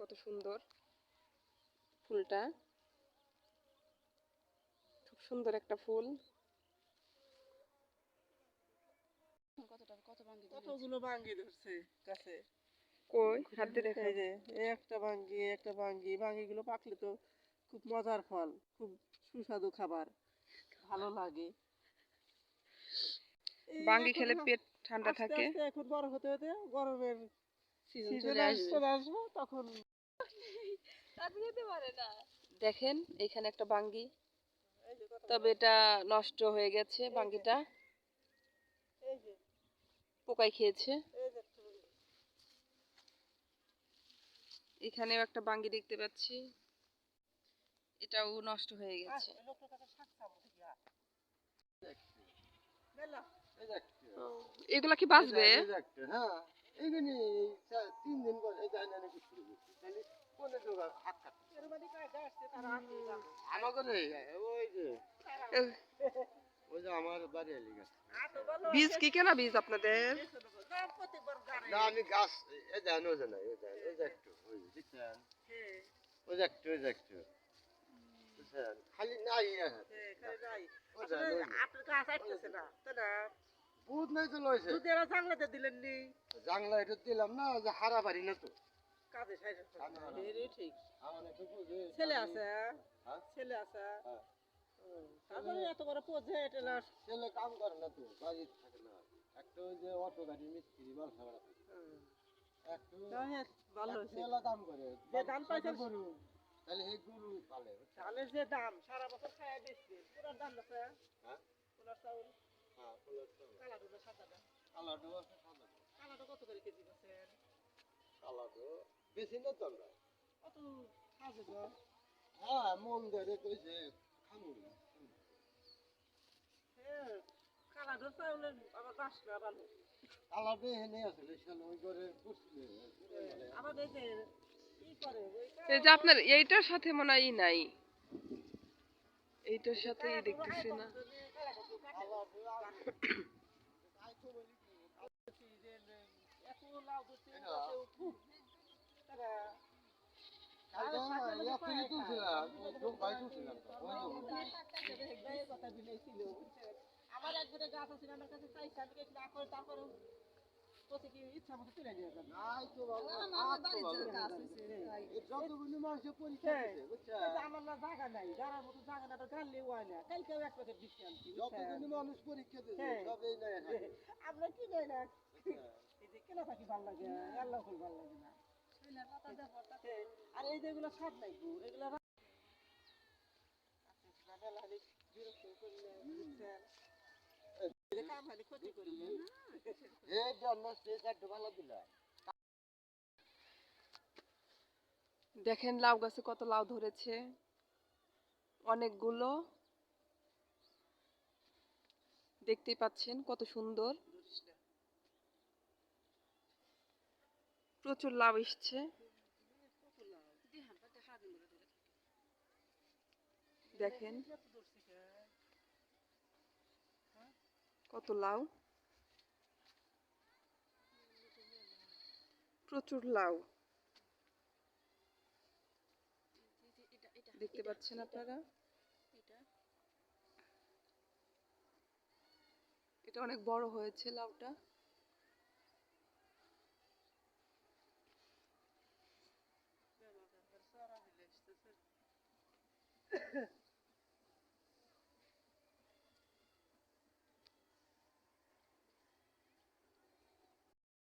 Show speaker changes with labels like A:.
A: কত সুন্দর ফুলটা। খুব সুন্দর একটা ফুল।
B: কতগুলো বাঙ্গি ধরছে গাছে?
A: কই? হাত দিয়ে দেখা
B: যে একটা বাঙ্গি একটা বাঙ্গি বাঙ্গিগুলো পাকলে তো খুব মজার ফল খুব সুস্বাদু খাবার। ভালো লাগে।
A: বাঙ্গি খেলে পেট ঠান্ডা থাকে।
B: এখন বড় হতে হতে গরমের
C: সিজন চলে আসবে
B: তখন
A: দেখেন, এখানে একটা বাঙ্গি। তবে এটা নষ্ট হয়ে গেছে বাঙ্গিটা। পোকায় খেয়েছে। এখানেও একটা বাঙ্গি দেখতে পাচ্ছি। এটাও নষ্ট হয়ে গেছে। এগুলা কি বাঁচবে?
D: হ্যাঁ। তিন দিন পর এই গাছ নাকি শুরু করছি তাহলে কোনে তো হাত কাটছে
B: এর বাড়ি কাজ আসছে, তারা আসছে, যাবে।
D: আমাকে রে ওই যে
A: এ-
D: ওই যে আমার বাড়ি এলি গাছ
B: আর তো বলো,
A: বীজ কি কেনা বীজ আপনাদের
B: না, প্রত্যেকবার গাড়ে।
D: না আমি গাছ এই দেন ওই যে না এই দেন ওই যে একটু ওই যে দেখছেন
B: হ্যাঁ,
D: ওই যে একটু ওই যে একটু বুঝছেন খালি নাই
B: হ্যাঁ, খালি নাই।
D: ওই যে
B: আসলে
D: ওই যে।
B: আপনার গাছ আসতেছে না, তাই না?
D: বুধ নাই তো লইছে
B: যদি এরা জানলাতে দিলেন নি,
D: জাংলা এটা দিলাম না ওই যে হারা বাড়ি না তো
B: কাজে সাইডে
D: কাজে হারা।
B: এরই ঠিক।
D: আমার একটু বুঝে
B: ছেলে আছে? ছেলে আছে। তারপরে এত বড় পোজে এটা না
D: ছেলে কাম করে না তো বাড়ি থাকে না একটা ওই যে অটো গাড়ি মিস্ত্রি মাল খাবার
B: হুম।
D: একটু
B: তাই ভালো হয়েছে
D: দাম করে
B: যে ধান পাইছে
D: গরু তাহলে এই গরু পালে বুঝছেন?
B: যে দাম সারা বছর খায় বেশি পুরার দাম আছে
D: হ্যাঁ?
B: চাউল
D: হ্যাঁ, চাউল।
B: কালাটা কত করে কেজি
D: কালারটাও বেশি না হ্যাঁ, মন ধরে কইছে, খামু।
B: কালা দুধ চাউলের আবার বাসনা ভালো
D: কালারটা এখানে আসলে, শালা ওই করে।
B: আবার এই যে ই করে ওই
A: এই যে আপনার এইটার সাথে মনে হয় নাই। এইটার সাথে দেখতেছি না।
B: এত
D: আমার
B: একবারে গাছ আছে আমার কাছে চাইছে আমি না করে তারপরে হ্যাঁ। আমার হয়। হ্যাঁ। কি নেই না?
D: বুঝছেন?
B: এই যে কেনা থাকি ভালো লাগে আল্লাহ ভালো লাগে না। হ্যাঁ, আর এই যেগুলো স্বাদ নাই এগুলো রা- আচ্ছা, মেলা হলে বিরক্ত করলে, বুঝছেন? এই যে কাম হলে ক্ষতি করলে।
D: এই জন্য সে চারটে ভালো দিলা।
A: দেখেন লাউ গাছে কত লাউ ধরেছে। অনেকগুলো। দেখতেই পাচ্ছেন কত সুন্দর। প্রচুর লাউ এসছে। দেখেন। কত লাউ? প্রচুর লাউ। দেখতে পাচ্ছেন আপনারা? এটা। অনেক বড় হয়েছে লাউটা।